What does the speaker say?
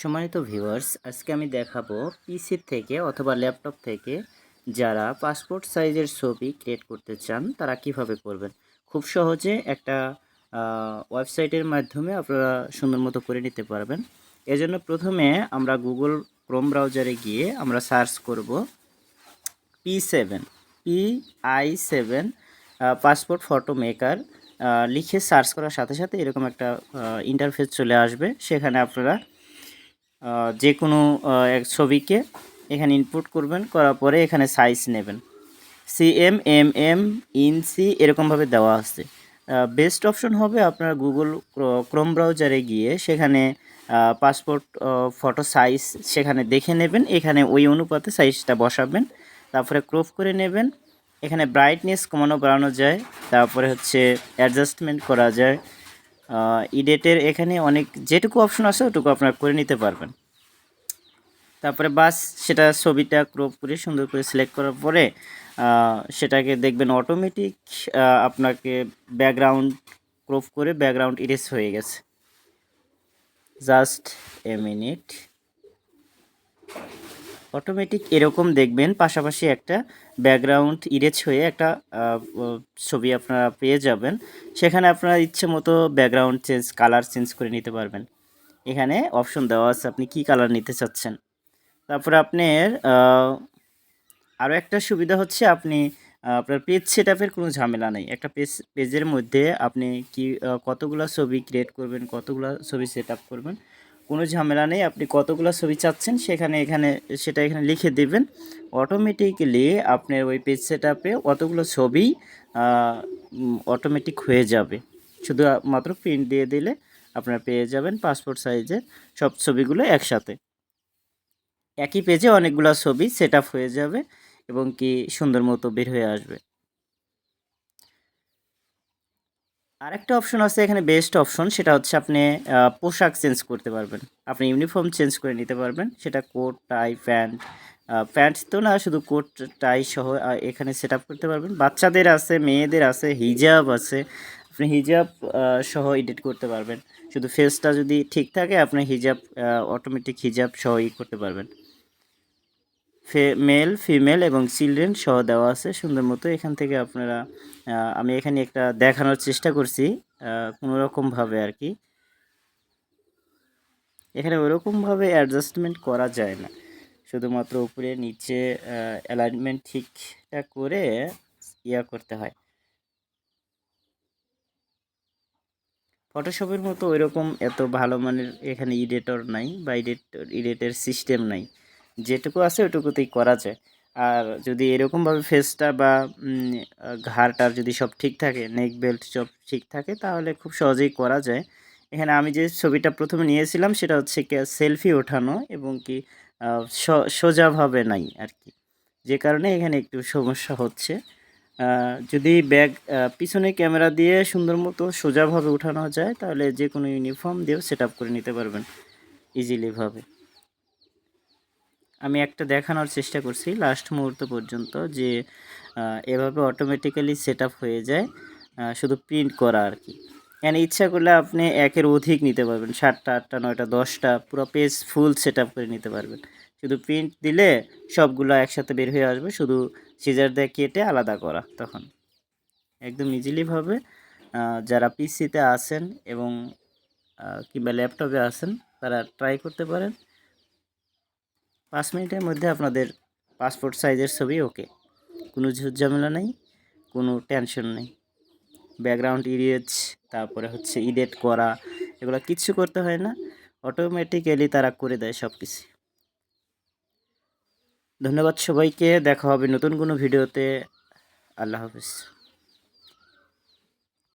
সম্মানিত ভিউয়ার্স আজকে আমি দেখাবো পিসির থেকে অথবা ল্যাপটপ থেকে যারা পাসপোর্ট সাইজের ছবি ক্রিয়েট করতে চান, তারা কীভাবে করবেন? খুব সহজে একটা ওয়েবসাইটের মাধ্যমে আপনারা সুন্দর মতো করে নিতে পারবেন। এজন্য প্রথমে আমরা গুগল ক্রোম ব্রাউজারে গিয়ে আমরা সার্চ করব P seven P I seven passport photo maker লিখে সার্চ করার সাথে সাথে এরকম একটা ইন্টারফেস চলে আসবে। সেখানে আপনারা যে কোনো এক ছবিকে এখানে ইনপুট করবেন, করার পরে এখানে সাইজ নেবেন। C M M M inch এরকমভাবে দেওয়া আছে। বেস্ট অপশন হবে আপনার গুগল ক্রোম ব্রাউজারে গিয়ে সেখানে পাসপোর্ট ফটো সাইজ সেখানে দেখে নেবেন। এখানে ওই অনুপাতে সাইজটা বসাবেন। তারপরে ক্রপ করে নেবেন। এখানে ব্রাইটনেস কমানো বাড়ানো যায়। তারপরে হচ্ছে অ্যাডজাস্টমেন্ট করা যায়। ইডেটের এখানে অনেক যেটুকু অপশন আছে ওটুকু আপনারা করে নিতে পারবেন। তারপরে বাস সেটা ছবিটা ক্রপ করে সুন্দর করে সিলেক্ট করার পরে সেটাকে দেখবেন অটোমেটিক আপনাকে ব্যাকগ্রাউন্ড ক্রপ করে ব্যাকগ্রাউন্ড ইরেজ হয়ে গেছে। জাস্ট এ মিনিট অটোমেটিক এরকম দেখবেন, পাশাপাশি একটা ব্যাকগ্রাউন্ড ইরেজ হয়ে একটা ছবি আপনারা পেয়ে যাবেন। সেখানে আপনারা ইচ্ছে মতো ব্যাকগ্রাউন্ড চেঞ্জ কালার চেঞ্জ করে নিতে পারবেন। এখানে অপশন দেওয়া আছে আপনি কি কালার নিতে চাচ্ছেন। তারপরে আপনার আরও একটা সুবিধা হচ্ছে আপনি আপনার পেজ সেট আপের কোনো ঝামেলা নেই। একটা পেজ পেজের মধ্যে আপনি কি কতগুলো ছবি ক্রিয়েট করবেন, কতগুলো ছবি সেট আপ করবেন কোনো ঝামেলা নেই, আপনি কতগুলো ছবি চাচ্ছেন সেখানে এখানে, সেটা এখানে লিখে দেবেন। অটোমেটিক্যালি আপনার ওই পেজ সেট আপে অতগুলো ছবি অটোমেটিক হয়ে যাবে। শুধু মাত্র প্রিন্ট দিয়ে দিলে আপনারা পেয়ে যাবেন পাসপোর্ট সাইজের সব ছবিগুলো একসাথে। একই পেজে অনেকগুলো ছবি সেট হয়ে যাবে এবং কি সুন্দর মতো বের হয়ে আসবে। আরেকটা অপশন আছে, এখানে বেস্ট অপশন সেটা হচ্ছে আপনি পোশাক চেঞ্জ করতে পারবেন। আপনি ইউনিফর্ম চেঞ্জ করে নিতে পারবেন, সেটা কোট টাই প্যান্ট প্যান্ট তো না, শুধু কোট টাই সহ এখানে সেট করতে পারবেন। বাচ্চাদের আছে, মেয়েদের আছে হিজাব আছে, আপনি হিজাব সহ এডিট করতে পারবেন। শুধু ফেসটা যদি ঠিক থাকে, আপনি হিজাব অটোমেটিক হিজাব সহ ই করতে পারবেন। মেল ফিমেল এবং চিলড্রেন সহ দেওয়া আছে। সুন্দর মতো এখান থেকে আপনারা আমি এখানে একটা দেখানোর চেষ্টা করছি কোনোরকমভাবে আর কি। এখানে ওরকমভাবে অ্যাডজাস্টমেন্ট করা যায় না। শুধুমাত্র উপরে, নিচে অ্যালাইনমেন্ট ঠিকঠাক করে ইয়া করতে হয়। ফটোশপের মতো ওইরকম এত ভালো মানের এখানে ইডিটর নাই বা ইডিটর ইডিটের সিস্টেম নাই। যেটুকু আছে ওটুকুতেই করা যায়। আর যদি এরকমভাবে ফেসটা বা ঘাড়টার যদি সব ঠিক থাকে নেক বেল্ট সব ঠিক থাকে, তাহলে খুব সহজেই করা যায়। এখানে আমি যে ছবিটা প্রথমে নিয়েছিলাম, সেটা হচ্ছে কি সেলফি ওঠানো এবং কি সোজাভাবে নাই আর কি। যে কারণে এখানে একটু সমস্যা হচ্ছে। যদি ব্যাগ পিছনে ক্যামেরা দিয়ে সুন্দর মতো সোজাভাবে উঠানো যায়, তাহলে যে কোনো ইউনিফর্ম দিয়েও সেট করে নিতে পারবেন। ইজিলিভাবে আমি একটা দেখানোর চেষ্টা করছি লাস্ট মুহূর্ত পর্যন্ত যে এভাবে অটোমেটিক্যালি সেট হয়ে যায় শুধু প্রিন্ট করা আর কি। এখানে ইচ্ছা করলে আপনি একের অধিক নিতে পারবেন, সাতটা, আটটা, নয়টা, দশটা, পুরো পেজ ফুল সেট করে নিতে পারবেন। শুধু প্রিন্ট দিলে সবগুলো একসাথে বের হয়ে আসবে, শুধু সিজার দিয়ে কেটে আলাদা করা তখন। একদম ইজিলিভাবে যারা পিসিতে আছেন এবং কিংবা ল্যাপটপে আছেন, তারা ট্রাই করতে পারেন। পাঁচ মিনিটের মধ্যে আপনাদের পাসপোর্ট সাইজের ছবি, ওকে। কোনো ঝুটঝামেলা নেই, কোনো টেনশন নেই। ব্যাকগ্রাউন্ড ইরেজ তারপরে হচ্ছে ইডিট করা, এগুলো কিচ্ছু করতে হয় না। অটোমেটিক্যালি তারা করে দেয় সব কিছু ধন্যবাদ সবাইকে, দেখা হবে নতুন কোনো ভিডিওতে। আল্লাহ হাফিজ।